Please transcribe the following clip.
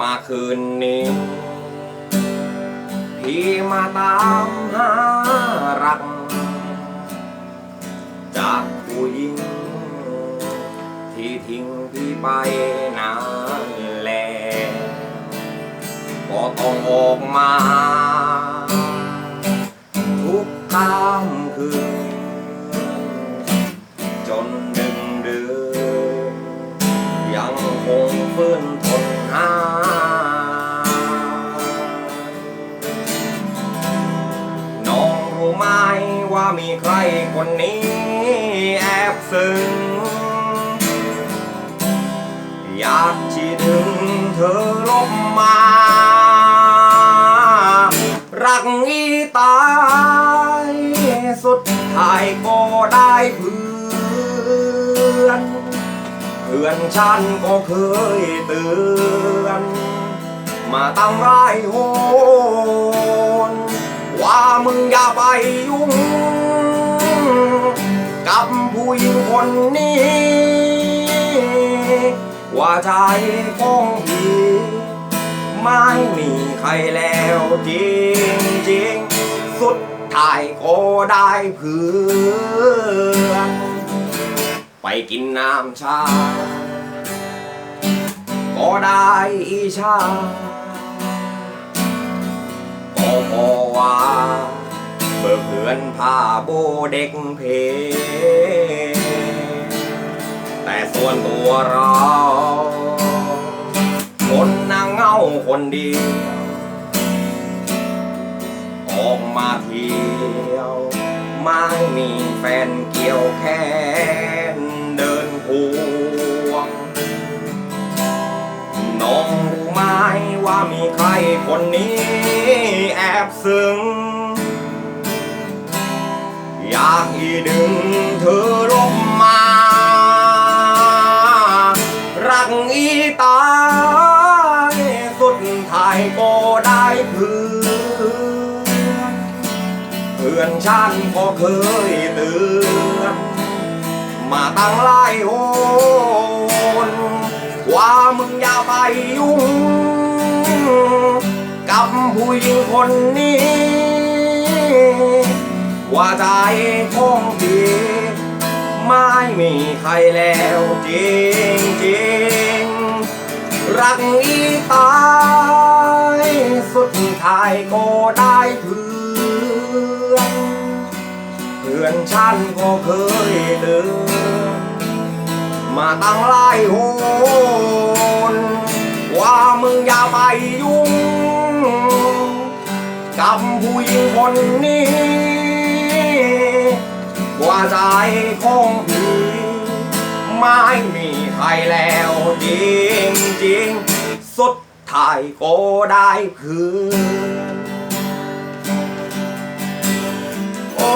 มาคืนนี้ พี่มาตามหารัก จากผู้หญิง ที่ทิ้งพี่ไปนานแล้วก็ต้องออกมา ใครคนนี้แอบซึ้งอยากที่ถึงเธอลบมา รักอีตาย สุดท้ายก็ได้เพื่อน เพื่อนฉันก็เคยเตือน มาตั้งไรโหนว่ามึงอย่าไปยุ่ง กับผู้หญิงคนนี้ ว่าใจของพี่ไม่มีใครแล้วจริงจริงๆสุดท้ายก็ได้เพื่อนไปกินน้ำชา ก็ได้อีชาก็พราะว่า เบื่อเพื่อนพาโบเด็กเพ แต่ส่วนตัวเรา คนนางเงาคนเดียวออกมาเที่ยวไม่มีแฟนเกี่ยวแค่เดินพวง น้องรู้ไหมว่ามีใครคนนี้แอบซึ้ง อยากอีดึงเธอลงมา รักอีตายสุดท้ายก็ได้เพื่อนเพื่อนฉันก็เคยเตือนมาตั้งหลายโหนว่ามึงอย่าไปยุ่งกับผู้หญิงคนนี้ ว่าใจของพี่ไม่มีใครแล้วจริงจริงรักอีตายสุดท้ายก็ได้เพื่อนเพื่อนฉันก็เคยเตือนมาตั้งหลายโหนว่ามึงอย่าไปยุ่งกับผู้หญิงคนนี้ ใจคงพี่ไม่มีใครแล้วจริงจริงสุดท้ายก็ได้คือโอ้